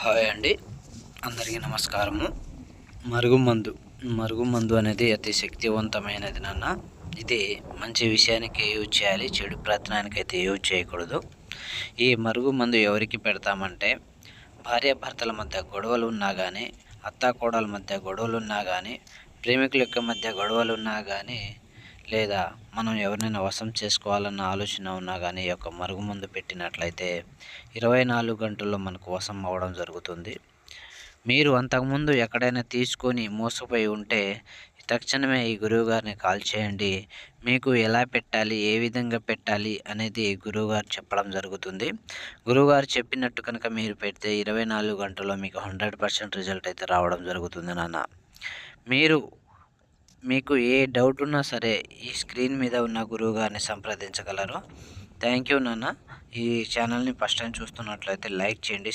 Hi అండి. అందరికీ నమస్కారము. మరుగుమందు మరుగుమందు అనేది అతి శక్తివంతమైనది నాన్న. ఇది మంచి విషయానికి యూజ్ చేయాలి చెడు ప్రయత్నానికి అయితే యూజ్ చేయకూడదు. ఈ మరుగుమందు ఎవరికి పెడతామంటే భార్యాభర్తల మధ్య గొడవలు ఉన్నా కానీ అత్తాకోడల మధ్య గొడవలు ఉన్నా కానీ ప్రేమికుల యొక్క మధ్య గొడవలు ఉన్నా కానీ లేదా మనం ఎవరినైనా వశం చేసుకోవాలన్న ఆలోచన ఉన్నా కానీ ఈ యొక్క మరుగుమందు పెట్టినట్లయితే ఇరవై నాలుగు గంటల్లో మనకు వశం అవ్వడం జరుగుతుంది. మీరు అంతకుముందు ఎక్కడైనా తీసుకొని మోసపోయి ఉంటే తక్షణమే ఈ గురువుగారిని కాల్ చేయండి. మీకు ఎలా పెట్టాలి ఏ విధంగా పెట్టాలి అనేది గురువుగారు చెప్పడం జరుగుతుంది. గురువుగారు చెప్పినట్టు కనుక మీరు పెడితే ఇరవై నాలుగు గంటల్లో మీకు హండ్రెడ్ పర్సెంట్ రిజల్ట్ అయితే రావడం జరుగుతుంది నాన్న. మీరు మీకు ఏ డౌట్ ఉన్నా సరే ఈ స్క్రీన్ మీద ఉన్న గురువు గారిని సంప్రదించగలరు. థ్యాంక్ యూ నాన్న. ఈ ఛానల్ని ఫస్ట్ టైం చూస్తున్నట్లయితే లైక్ చేయండి